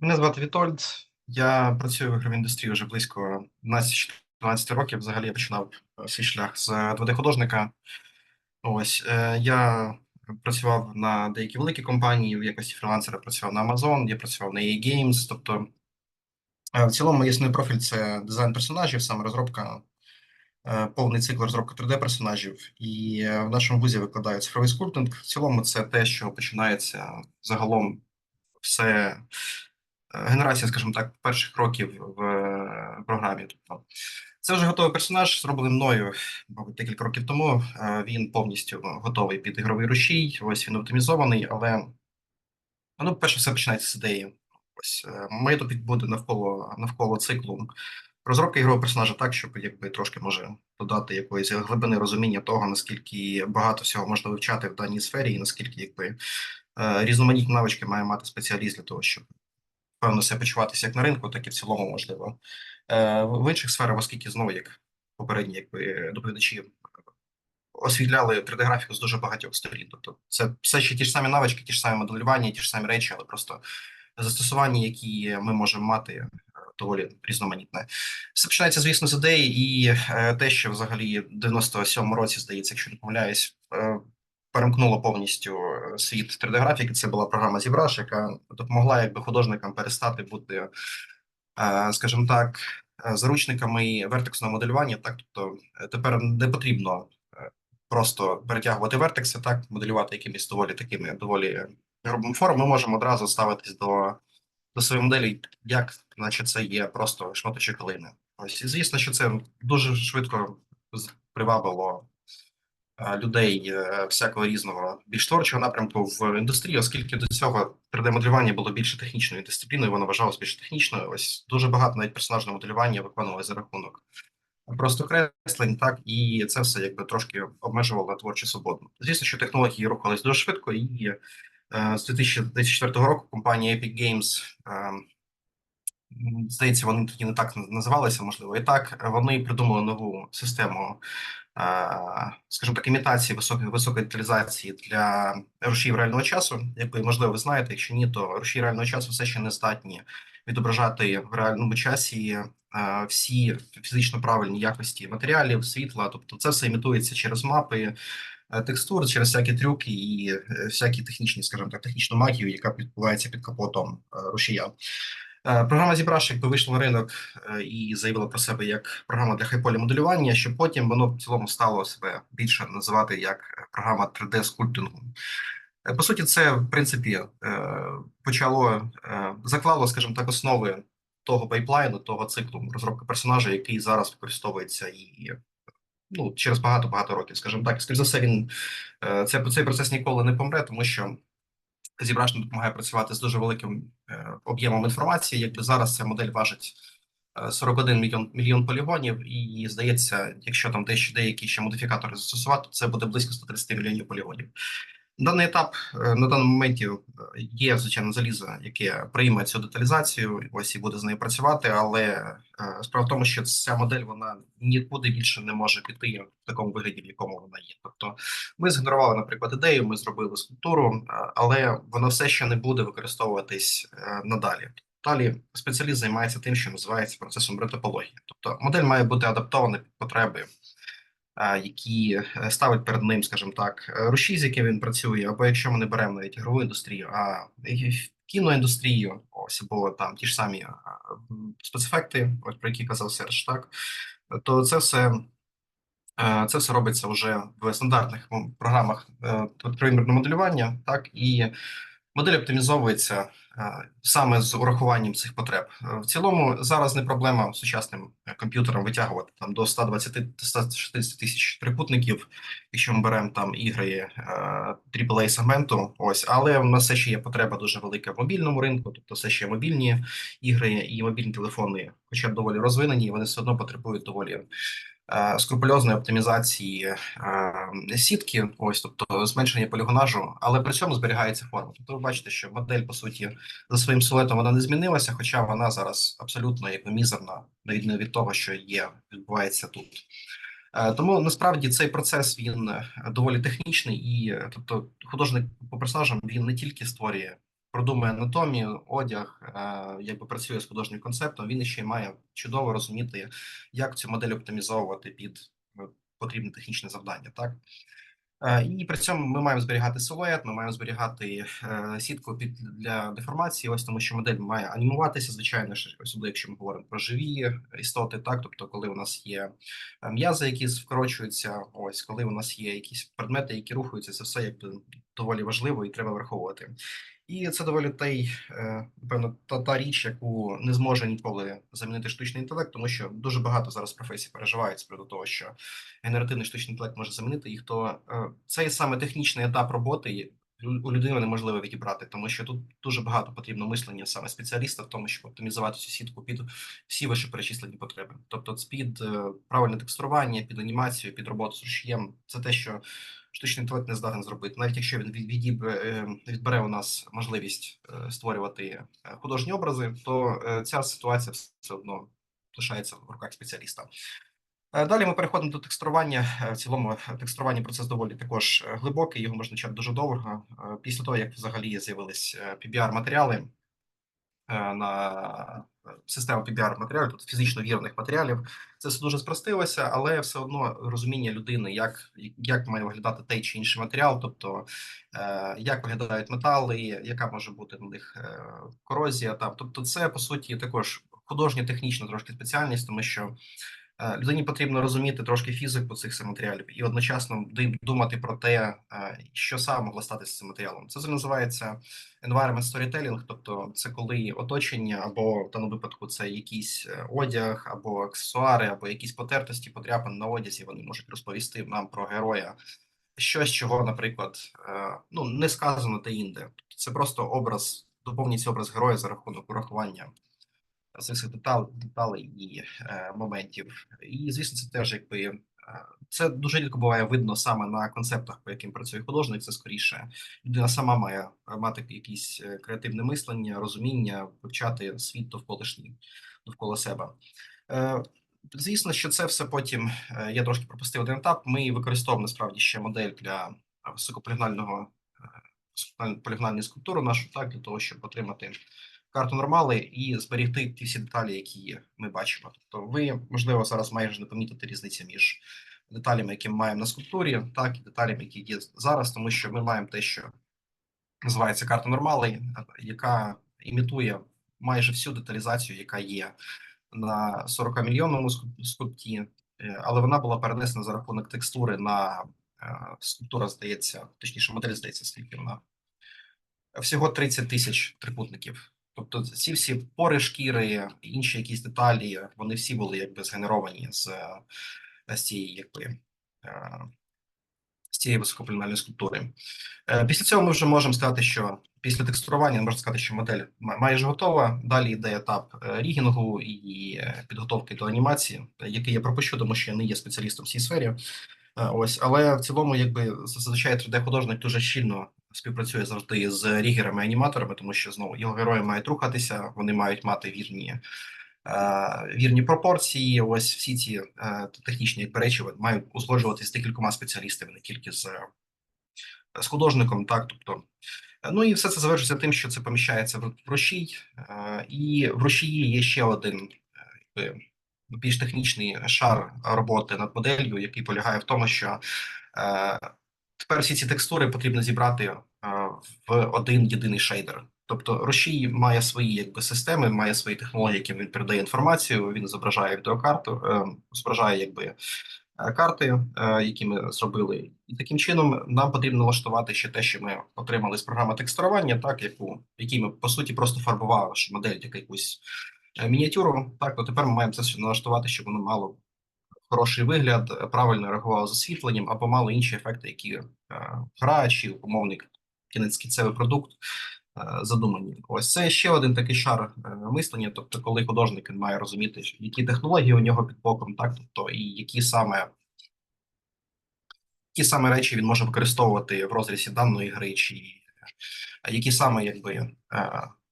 Мене звати Вітольд. Я працюю в ігровій індустрії вже близько 12-14 років. Взагалі я починав е, свій шлях з 2D-художника. Ось е, я працював на деякі великі компанії в якості фрілансера. Працював на Amazon, я працював на EA Games. Тобто, е, в цілому, основний профіль це дизайн персонажів, саме розробка, повний цикл розробки 3D-персонажів. І в нашому вузі викладаю цифровий скульптинг. В цілому, це те, що починається загалом все генерація, скажімо так, перших років в е, програмі. Тобто, це вже готовий персонаж, зроблений мною, мабуть, декілька років тому. Е, Він повністю готовий під ігровий рушій. Ось він оптимізований, але ну, перше, все починається з ідеї. Ось е, моє топік буде навколо навколо циклу розробки ігрового персонажа так, щоб якби трошки може додати якоїсь глибини розуміння того, наскільки багато всього можна вивчати в даній сфері, і наскільки якби різноманітні навички має мати спеціаліст для того, щоб певно себе почуватися як на ринку, так і в цілому можливо. Е, В інших сферах, оскільки знову як попередні якби доповідачі освітляли 3D-графіку з дуже багатьох сторін. Тобто, це все ще ті ж самі навички, ті ж самі моделювання, ті ж самі речі, але просто застосування, які ми можемо мати, е, доволі різноманітне. Все починається, звісно, з ідеї, і е, те, що взагалі в 97-му році, здається, якщо не помиляюсь, перемкнуло повністю е, світ 3D-графіки. Це була програма ZBrush, яка допомогла якби художникам перестати бути, е, скажімо так, е, заручниками вертексного моделювання. Так, тобто тепер не потрібно просто перетягувати вертекси, так моделювати якимись доволі такими доволі грубими формами. Ми можемо одразу ставитись до, до своєї моделі, як наче це є просто шматочок калини. Ось і звісно, що це дуже швидко привабило людей е, всякого різного більш творчого напрямку в індустрії, оскільки до цього 3D-моделювання було більше технічною дисципліною, воно вважалось більш технічною. Ось дуже багато навіть персонажного моделювання виконувалося за рахунок просто креслень, так і це все якби трошки обмежувало творчу свободу. Звісно, що технології рухались дуже швидко, і е, з 2004 року компанія Epic Games. е, Здається, вони тоді не так називалися, можливо, і так. Вони придумали нову систему е, скажімо так, імітації високої високої деталізації для рушіїв реального часу. Якби можливо, ви знаєте, якщо ні, то рушії реального часу все ще не здатні відображати в реальному часі е, всі фізично правильні якості матеріалів, світла. Тобто, це все імітується через мапи. е, Текстур через всякі трюки і е, всякі технічні, скажімо так, технічну магію, яка відбувається під капотом е, рушія. Е, Програма ZBrush якби вийшла на ринок е, і заявила про себе як програма для хайполі моделювання, що потім воно в цілому стало себе більше називати як програма 3D скульптингу. Е, По суті, це в принципі е, почало е, заклало, скажімо так, основи того пайплайну, того циклу розробки персонажа, який зараз використовується і ну через багато багато років, скажімо так, скоріш за все, він е, це цей процес ніколи не помре, тому що. Нам допомагає працювати з дуже великим е, об'ємом інформації. Якби зараз ця модель важить е, 41 мільйон мільйон полігонів, і здається, якщо там дещо деякі ще модифікатори застосувати, то це буде близько 130 мільйонів полігонів. Даний етап е, на даному моменті е, є звичайно залізо, яке прийме цю деталізацію, ось і буде з нею працювати. Але е, справа в тому, що ця модель вона нікуди більше не може піти в такому вигляді, в якому вона є. Тобто ми згенерували, наприклад, ідею, ми зробили скульптуру, але вона все ще не буде використовуватись надалі. Далі спеціаліст займається тим, що називається процесом ретопології. Тобто модель має бути адаптована під потреби, які е, ставить перед ним, скажімо так, рушій, з яким він працює, або якщо ми не беремо навіть ігрову індустрію, а кіноіндустрію, ось або там ті ж самі спецефекти, ось про які казав Серж, так то це все. Е, Це все робиться вже в стандартних програмах е, тримірного моделювання, так і модель оптимізовується е, саме з урахуванням цих потреб. Е, В цілому зараз не проблема сучасним е, комп'ютерам витягувати там до 120-160 тисяч трикутників, якщо ми беремо там ігри AAA сегменту. Ось, але в нас все ще є потреба дуже велика в мобільному ринку, тобто все ще мобільні ігри і мобільні телефони, хоча б доволі розвинені, вони все одно потребують доволі скрупульозної оптимізації е, сітки, ось тобто зменшення полігонажу, але при цьому зберігається форма. Тобто ви бачите, що модель по суті за своїм силуетом вона не змінилася, хоча вона зараз абсолютно якби мізерна, на відміну від того, що є відбувається тут. Е, Тому насправді цей процес він е, доволі технічний, і е, тобто художник по персонажам він не тільки створює продумує анатомію, одяг, е, якби працює з художнім концептом, він ще й має чудово розуміти, як цю модель оптимізовувати під е, потрібне технічне завдання. Так Е, і при цьому ми маємо зберігати силует, ми маємо зберігати сітку під для деформації. Ось тому, що модель має анімуватися, звичайно особливо якщо ми говоримо про живі істоти, так тобто, коли у нас є м'язи, які вкорочуються, ось коли у нас є якісь предмети, які рухаються, це все якби доволі важливо і треба враховувати. І це доволі та й певно та, та річ, яку не зможе ніколи замінити штучний інтелект, тому що дуже багато зараз професій переживають з приводу того, що генеративний штучний інтелект може замінити їх, то цей саме технічний етап роботи у людини неможливо відібрати, тому що тут дуже багато потрібно мислення саме спеціаліста в тому, щоб оптимізувати цю сітку під всі вище перечислені потреби. Тобто, під правильне текстурування, під анімацію, під роботу з рушієм, це те, що штучний інтелект не здатен зробити, навіть якщо він відібре, відбере у нас можливість створювати художні образи, то ця ситуація все одно лишається в руках спеціаліста. Далі ми переходимо до текстурування. В цілому текстурування процес доволі також глибокий. Його можна чати дуже довго. Після того як взагалі з'явились PBR матеріали на систему PBR матеріалів, тут фізично вірних матеріалів. Це все дуже спростилося, але все одно розуміння людини, як як має виглядати той чи інший матеріал, тобто е, як виглядають метали, яка може бути на них е, корозія. Там тобто, це по суті також художня технічна трошки спеціальність, тому що. Е, людині потрібно розуміти трошки фізику цих матеріалів і одночасно думати про те, е, що саме могло статися цим матеріалом. Це називається environment storytelling, тобто це коли оточення, або в даному випадку це якийсь е, одяг, або аксесуари, або якісь потертості, потряпини на одязі. Вони можуть розповісти нам про героя. Щось, чого, наприклад, ну не сказано де інде. Це просто образ, доповнюється образ героя за рахунок урахування цих деталей, і е, моментів. І звісно, це теж якби е, це дуже рідко буває видно саме на концептах, по яким працює художник. Це скоріше людина сама має мати якісь е, креативне мислення, розуміння, вивчати світ довколишній довкола себе. Звісно, що це все потім я трошки пропустив один етап. Ми використовуємо насправді ще модель для високополігнального полігнальної скульптури нашу так для того, щоб отримати карту нормали і зберегти ті всі деталі, які ми бачимо. Тобто, ви можливо зараз майже не помітите різниці між деталями, які ми маємо на скульптурі, так і деталями, які є зараз, тому що ми маємо те, що називається карта нормали, яка імітує майже всю деталізацію, яка є на 40 мільйонному скульпті, е, але вона була перенесена за рахунок текстури на е, скульптура, здається, точніше, модель здається, скільки вона всього 30 тисяч трикутників. Тобто ці всі пори шкіри, інші якісь деталі, вони всі були якби згенеровані з з цієї якби е, з цієї високополімерної скульптури. Е, після цього ми вже можемо сказати, що після текстурування можна сказати, що модель майже готова. Далі йде етап е, рігінгу і підготовки до анімації, який я пропущу, тому що я не є спеціалістом в цій сфері. Ось, але в цілому, якби зазвичай 3D-художник дуже щільно співпрацює завжди з рігерами аніматорами, тому що знову його герої мають рухатися, вони мають мати вірні е, вірні пропорції. Ось всі ці е, технічні речі мають узгоджуватися з декількома спеціалістами, не тільки з з художником, так тобто. Ну і все це завершується тим, що це поміщається в рушій, е, і в рушії є ще один якби, більш технічний шар роботи над моделлю, який полягає в тому, що Тепер всі ці текстури потрібно зібрати в один єдиний шейдер. Тобто Рушій має свої якби системи, має свої технології, яким він передає інформацію. Він зображає відеокарту, е, зображає якби е, карти, які ми зробили, і таким чином нам потрібно налаштувати ще те, що ми отримали з програми текстурування, так яку якій ми по суті просто фарбували модель як якусь мініатюру. Так, то тепер ми маємо це налаштувати, щоб воно мало хороший вигляд, правильно реагував з освітленням або мали інші ефекти, які е, гра чи умовний кінець кінцевий продукт е, задумані. Ось це ще один такий шар е, мислення. Тобто, коли художник має розуміти, які технології у нього під боком, так тобто і які саме. Які саме речі він може використовувати в розрізі даної гри, чи які саме якби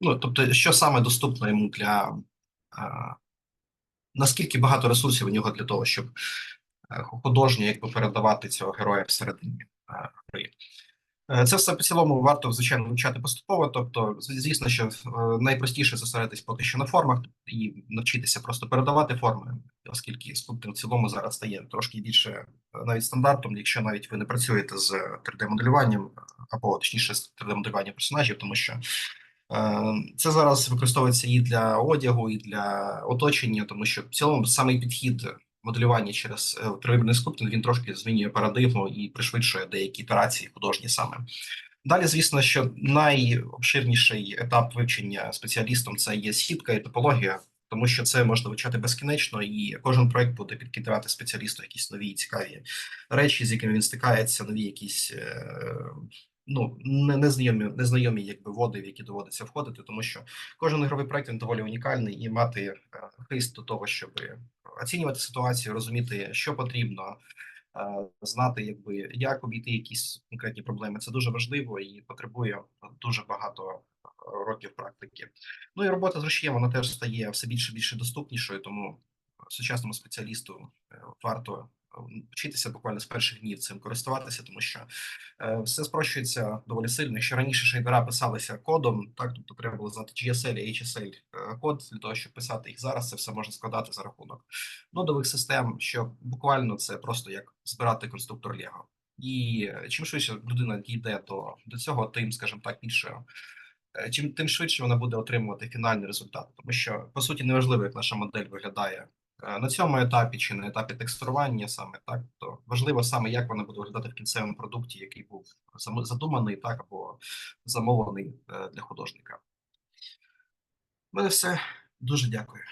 ну тобто, що саме доступно йому для наскільки багато ресурсів у нього для того, щоб е, художньо якби передавати цього героя всередині е, гри. Е, Це все по цілому варто звичайно вивчати поступово. Тобто, звісно, що е, найпростіше зосередитись поки що на формах і навчитися просто передавати форми, оскільки скульптор в цілому зараз стає трошки більше е, навіть стандартом, якщо навіть ви не працюєте з 3D-моделюванням або точніше з 3D-моделюванням персонажів, тому що це зараз використовується і для одягу, і для оточення, тому що в цілому самий підхід моделювання через е, тривимірний скульптинг він трошки змінює парадигму і пришвидшує деякі операції художні саме. Далі, звісно, що найобширніший етап вивчення спеціалістом це є сітка і топологія, тому що це можна вивчати безкінечно, і кожен проект буде підкидати спеціалісту якісь нові цікаві речі, з якими він стикається, нові якісь. е, Ну, не- незнайомі, незнайомі якби води, в які доводиться входити, тому що кожен ігровий проект він доволі унікальний і мати е, хист до того, щоб оцінювати ситуацію, розуміти, що потрібно, е, знати, якби як обійти якісь конкретні проблеми. Це дуже важливо і потребує дуже багато е, років практики. Ну і робота з гроші вона теж стає все більше і більше доступнішою, тому сучасному спеціалісту е, варто е, вчитися буквально з перших днів цим користуватися, тому що е, все спрощується доволі сильно. Якщо раніше шейдера писалися кодом, так тобто треба було знати GSL і HSL код для того, щоб писати їх зараз. Це все можна складати за рахунок нодових систем, що буквально це просто як збирати конструктор Лего. І чим швидше людина дійде до, до цього, тим, скажімо так, більше. Чим тим швидше вона буде отримувати фінальний результат, тому що по суті неважливо, як наша модель виглядає на цьому етапі чи на етапі текстурування, саме так, то важливо саме як вона буде виглядати в кінцевому продукті, який був задуманий так або замовлений е, для художника. У мене все дуже дякую.